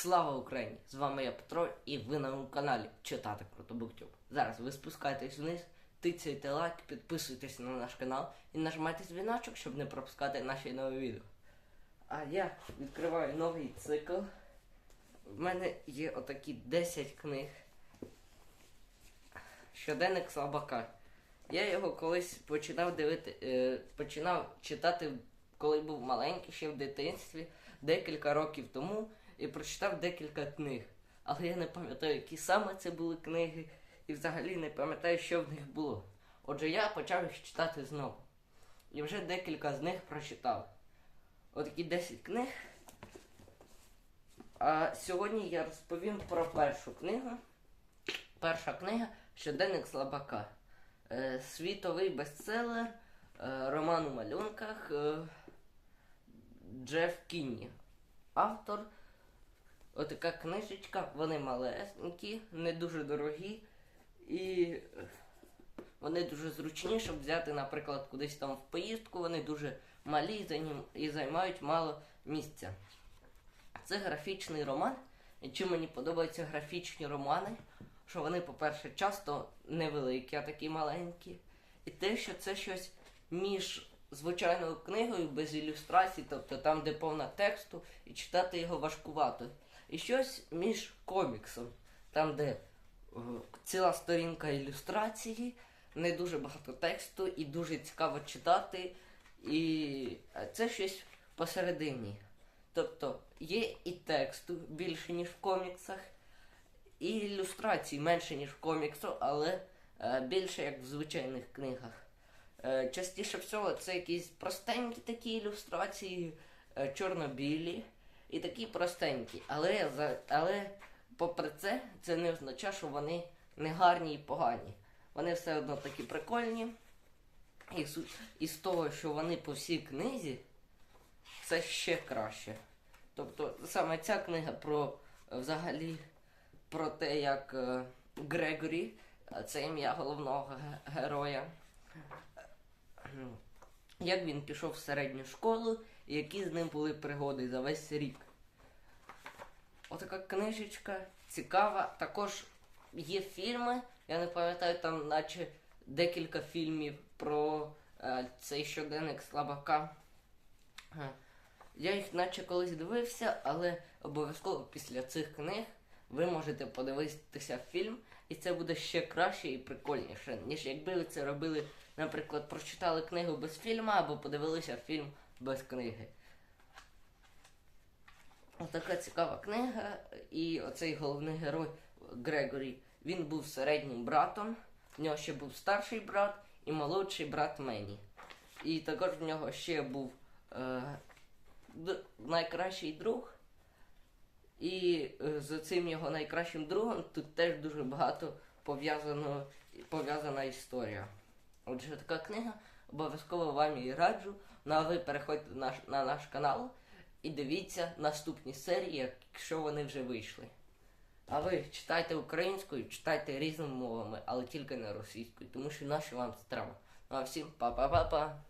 Слава Україні! З вами я Петро і ви на моєму каналі Читати про Буктюб. Зараз ви спускаєтесь вниз, тицяйте лайк, підписуйтесь на наш канал і нажимайте дзвіночок, щоб не пропускати наші нові відео. А я відкриваю новий цикл. В мене є отакі 10 книг. Щоденник слабака. Я його колись починав дивити, е, починав читати, коли був маленький, ще в дитинстві, декілька років тому, і прочитав декілька книг. Але я не пам'ятаю, які саме це були книги, і взагалі не пам'ятаю, що в них було. Отже, я почав їх читати знову. І вже декілька з них прочитав. Отакі 10 книг. А сьогодні я розповім про першу книгу. Перша книга Щоденник слабака. Е, світовий бестселер, е, роман у малюнках е, Джеф Кінні. Автор. Отака книжечка, вони малесенькі, не дуже дорогі і вони дуже зручні, щоб взяти, наприклад, кудись там в поїздку. Вони дуже малі і займають мало місця. Це графічний роман. І чим мені подобаються графічні романи, що вони, по-перше, часто невеликі, а такі маленькі. І те, що це щось між звичайною книгою без ілюстрацій, тобто там, де повна тексту, і читати його важкувато. І щось між коміксом, там, де е, ціла сторінка ілюстрації, не дуже багато тексту і дуже цікаво читати. І е, це щось посередині. Тобто є і тексту більше, ніж в коміксах, і ілюстрацій менше, ніж в коміксу, але е, більше як в звичайних книгах. Е, частіше всього це якісь простенькі такі ілюстрації, е, чорно-білі і такі простенькі. Але, але попри це, це не означає, що вони не гарні і погані. Вони все одно такі прикольні. І, і з того, що вони по всій книзі, це ще краще. Тобто саме ця книга про взагалі про те, як е, Грегорі, це ім'я головного героя, як він пішов в середню школу і які з ним були пригоди за весь рік. Отака книжечка цікава. Також є фільми. Я не пам'ятаю, там наче декілька фільмів про е, цей щоденник слабака. Е, Я їх наче колись дивився, але обов'язково після цих книг ви можете подивитися фільм, і це буде ще краще і прикольніше, ніж якби ви це робили, наприклад, прочитали книгу без фільму або подивилися фільм без книги. Отака цікава книга, і оцей головний герой Грегорі, він був середнім братом, в нього ще був старший брат і молодший брат Мені. І також в нього ще був е, найкращий друг. І е, з цим його найкращим другом тут теж дуже багато пов'язано, пов'язана історія. Отже, така книга, обов'язково вам її раджу. Ну а ви переходьте на наш, на наш канал і дивіться наступні серії, якщо вони вже вийшли. А ви читайте українською, читайте різними мовами, але тільки не російською, тому що наші вам страва. Ну а всім па-па-па-па.